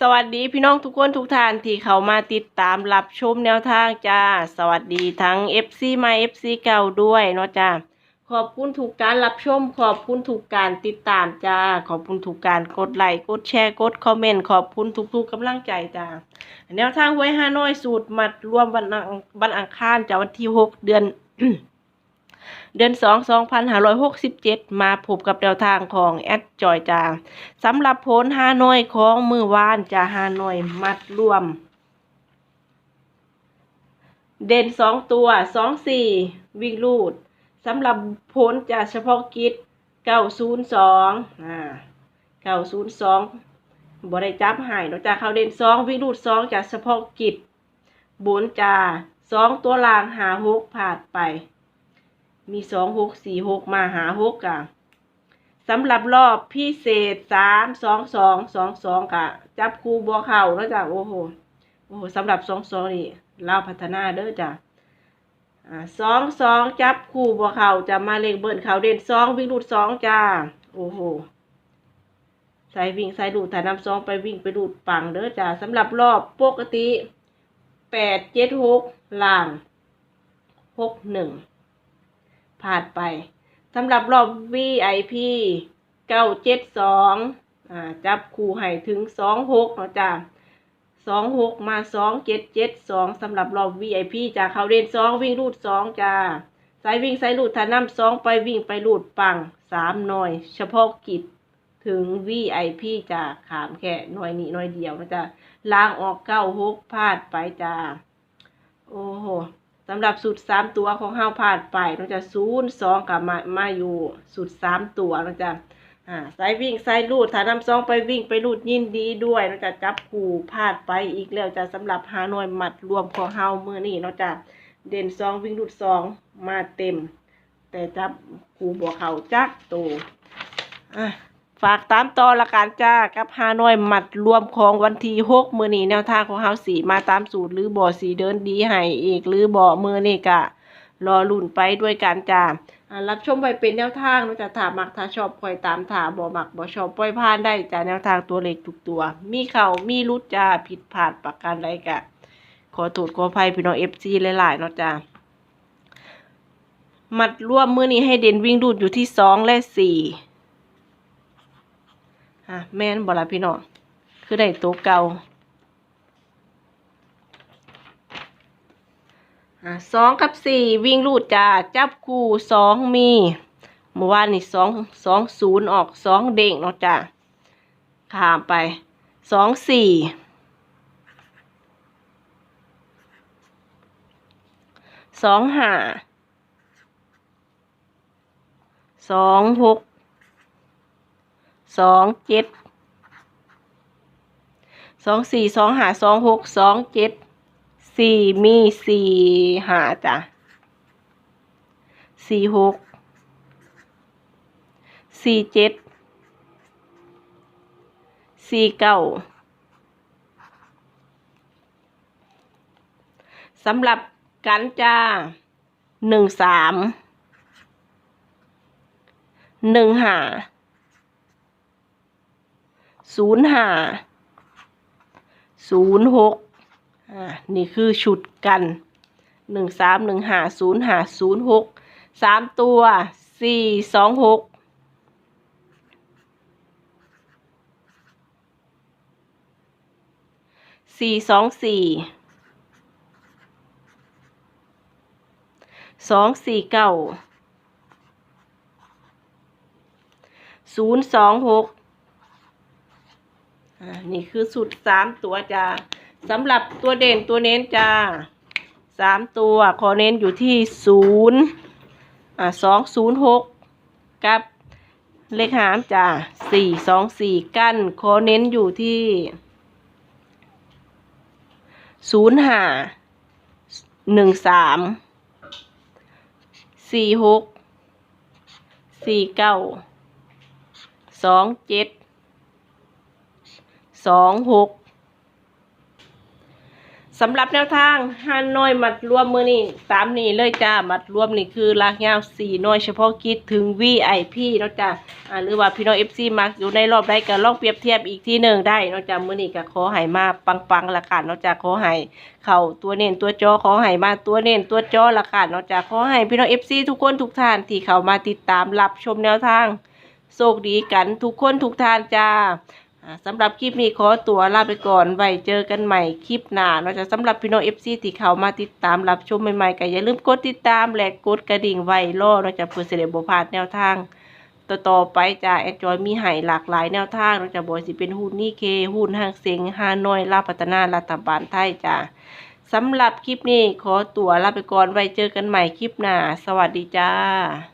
สวัสดีพี่น้องทุกคนทุกท่านที่เขามาติดตามรับชมแนวทางจ้า สวัสดีทั้ง FC ใหม่ FC เก่าด้วยเนาะจ้าขอบคุณทุกการรับชม ขอบคุณทุกการติดตามจ้า ขอบคุณทุกการกดไลค์กดแชร์กดคอมเมนต์ขอบคุณทุกๆกำลังใจจ้าแนวทางไว้ฮานอยสูตรมัดรวมวันอังวันอังคารจ้าวันที่6เดือน เดือนสองสองพันห้าร้อยหกสิบเจ็ดมาพบกับแนวทางของแอดจอยจาสำหรับผลฮานอยของมือวานจะฮานอยมัดรวม เด่นสองตัวสองสี่วิ่งลูดสำหรับผลจะเฉพาะกิจเก้าศูนย์สองอ่าเก้าศูนย์สองบได้จับหายนอกจากเขาเด่นสองวิ่งลูดสองจะเฉพาะกิจบุญจะสองตัวลางหาหกผ่านไป มีสองหกสี่หกมาหาหกกะสำหรับรอบพิเศษสามสองสองสองสองกะ จับคู่บัวเข่าแล้วจ้ะโอ้โหโอ้โหสำหรับสองสองนี่เล่าพัฒนาเด้อจ้ะอ่าสองสองจับคู่บัวเข่าจะมาเลงเบิ้ลเข่าเด่นสองวิ่งรูดสองจ้าโอ้โหใส่วิ่งใส่ดูดถ่ายนำสองไปวิ่งไปดูดปังเด้อจ้ะสำหรับรอบปกติแปดเจ็ดหกล่างหกหนึ่ง ผ่านไปสำหรับรอบ VIP เก้าเจ็ดสองอ่าจับคู่ให้ถึงสองหกเนาะจ้าสองหกมาสองเจ็ดเจ็ดสำหรับรอบ VIP จ้าเขาเด่นสองวิ่งรูดสองจ้าสายวิ่งสายรูดถ้านำสองไปวิ่งไปรูดปังสามหน่อย เฉพาะกิจถึง VIP จ้าขามแค่หน่อยนี้หน่อยเดียวนะจ้าล้างออกเก้าหกพลาดไปจ้าโอ้โหำหรับสูตรสามตัวของเฮาผ่านไปเราจะศูนย์สองกับมามาอยู่สูตรสามตัวเราจะอ่าสายวิ่งสายลูดถ้านำซองไปวิ่งไปลูดยินดีด้วยเราจะจับคู่พลาดไปอีกแล้วจะสำหรับหาหน่วยหมัดรวมของเฮาเมื่อนี่เราจะเด่นซองวิ่งลูดซองมาเต็ม แต่จับคู่บัวเขาจักโตอะ ฝากตามต่อละกันจ้ากับฮานอยหมัดรวมของวันที่หกมือนี้แนวทางของเฮาสีมาตามสูตรหรือบ่อสีเดินดีให้อีกหรือบ่อมือนี่กะรอลุ่นไปด้วยกันจ้ารับชมไปเป็นแนวทางนะจะถามมักถ้าชอบคอยตามถามบ่มักบ่ชอบปล่อยผ่านได้จ้าแนวทางตัวเล็กทุกตัว มีเข่ามีรุดจ้าผิดพลาดประการใดกะ ขอโทษขออภัยพี่น้อง FC หลายๆเนาะจ้ามัดรวมมือนี้ให้เด่นวิ่งรูดอยู่ที่สองและสี่ อะแม่นบ่ละพี่น้องคือได้ตัวเก่าอะสองกับสี่วิ่งรูดจ้าจับคู่สองมีเมื่อวานนี่สองสองศูนย์ออกสองเด้งเนาะจ้าข้ามไปสองสี่สองห้าสองหก สองเจ็ดสองสี่สองหาสองหกสองเจ็ดสี่มีสี่หาจ้ะสี่หกสี่เจ็ดสี่เก้าสำหรับกันจ้าหนึ่งสามหนึ่งหา ศูนย์หาศูนย์หกอ่านี่คือชุดกันหนึ่งสามหนึ่งหาศูนย์หาศูนย์หกสามตัวสี่สองหกสี่สองสี่สองสี่เก้าศูนย์สองหก อ่านี่คือสุดสามตัวจ้าสำหรับตัวเด่นตัวเน้นจ้าสามตัวขอเน้นอยู่ที่ศูนย์อ่าสองศูนย์หกกับเลขหามจ้าสี่สองสี่กั้นขอเน้นอยู่ที่ศูนย์ห้าหนึ่งสามสี่หกสี่เก้าสองเจ็ด สองหกสำหรับแนวทางฮาน้อยมัดรวมมือนี่ตามนี้เลยจ้า มัดรวมนี่คือลากยาวสี่น้อยเฉพาะกิจถึง VIP เนาะจ้าหรือว่าพี่น้อง FC มักอยู่ในรอบใดก็ลองเปรียบเทียบอีกที่หนึ่งได้เนาะจ้ามือนี่ก็ขอให้มาปังๆละค่ะเนาะจ้าขอให้เข้าตัวเน้นตัวจอขอให้มาตัวเน้นตัวจอละค่ะเนาะจ้าขอให้พี่น้อง FC ทุกคนทุกท่านที่เข้ามาติดตามรับชมแนวทางโชคดีกันทุกคนทุกท่านจ้า สำหรับคลิปนี้ขอตัวลาไปก่อนไว้เจอกันใหม่คลิปหน้าเนาะจะสำหรับพี่น้องเอฟซีที่เข้ามาติดตามรับชมใหม่ๆก็อย่าลืมกดติดตามและกดกระดิ่งไว้รอเนาะจะเพื่อเสด็จบพลาดแนวทางต่อๆไปจะแอดจอยมีให้หลากหลายแนวทางเนาะจะบอยสิเป็นหุ้นนี่เคหุ้นห้างเซ็งฮานอยลาพัฒนารัฐบาลไทยจ้าสำหรับคลิปนี้ขอตัวลาไปก่อนไว้เจอกันใหม่คลิปหน้าสวัสดีจ้า